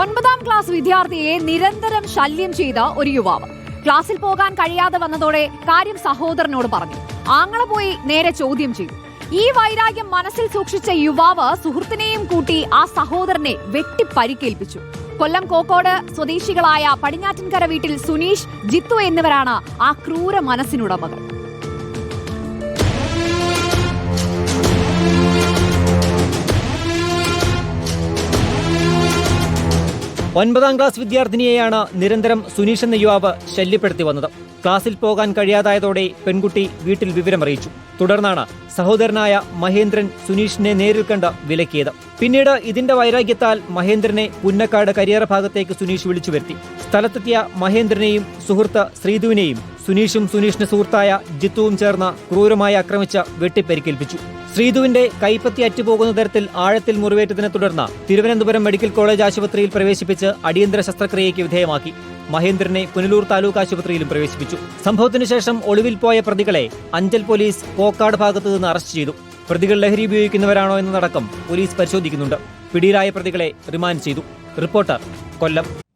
ഒൻപതാം ക്ലാസ് വിദ്യാർത്ഥിയെ നിരന്തരം ശല്യം ചെയ്ത ഒരു യുവാവ്. ക്ലാസ്സിൽ പോകാൻ കഴിയാതെ വന്നതോടെ കാര്യം സഹോദരനോട് പറഞ്ഞു. ആങ്ങളെ പോയി നേരെ ചോദ്യം ചെയ്തു. ഈ വൈരാഗ്യം മനസ്സിൽ സൂക്ഷിച്ച യുവാവ് സുഹൃത്തിനെയും കൂട്ടി ആ സഹോദരനെ വെട്ടി പരിക്കേൽപ്പിച്ചു കൊല്ലം കോക്കോട് സ്വദേശികളായ പടിഞ്ഞാറ്റിൻകര വീട്ടിൽ സുനീഷ് ജിത്തു എന്നിവരാണ് ആ ക്രൂര മനസ്സിനുടമകൾ. ഒൻപതാം ക്ലാസ് വിദ്യാർത്ഥിനിയെയാണ് നിരന്തരം സുനീഷ് എന്ന യുവാവ് ശല്യപ്പെടുത്തി വന്നത്. ക്ലാസ്സിൽ പോകാൻ കഴിയാതായതോടെ പെൺകുട്ടി വീട്ടിൽ വിവരമറിയിച്ചു. തുടർന്നാണ് സഹോദരനായ മഹേന്ദ്രൻ സുനീഷിനെ നേരിൽ കണ്ട് വിലക്കിയത്. പിന്നീട് ഇതിന്റെ വൈരാഗ്യത്താൽ മഹേന്ദ്രനെ പുന്നക്കാട് കരിയറ ഭാഗത്തേക്ക് സുനീഷ് വിളിച്ചു വരുത്തി. സ്ഥലത്തെത്തിയ മഹേന്ദ്രനെയും സുഹൃത്ത് ശ്രീധുവിനെയും സുനീഷും സുനീഷിന്റെ സുഹൃത്തായ ജിത്തുവും ചേർന്ന് ക്രൂരമായി ആക്രമിച്ച് വെട്ടിപ്പരിക്കേൽപ്പിച്ചു. ശ്രീധുവിന്റെ കൈപ്പത്തി അറ്റുപോകുന്ന തരത്തിൽ ആഴത്തിൽ മുറിവേറ്റതിനെ തുടർന്ന് തിരുവനന്തപുരം മെഡിക്കൽ കോളേജ് ആശുപത്രിയിൽ പ്രവേശിപ്പിച്ച് അടിയന്തര ശസ്ത്രക്രിയയ്ക്ക് വിധേയമാക്കി. മഹേന്ദ്രനെ പുനലൂർ താലൂക്ക് ആശുപത്രിയിലും പ്രവേശിപ്പിച്ചു. സംഭവത്തിനു ശേഷം ഒളിവിൽ പോയ പ്രതികളെ അഞ്ചൽ പോലീസ് കോക്കാട് ഭാഗത്തു നിന്ന് അറസ്റ്റ് ചെയ്തു. പ്രതികൾ ലഹരി ഉപയോഗിക്കുന്നവരാണോ എന്നതടക്കം പോലീസ് പരിശോധിക്കുന്നുണ്ട്. പിടിയിലായ പ്രതികളെ റിമാൻഡ് ചെയ്തു. റിപ്പോർട്ടർ കൊല്ലം.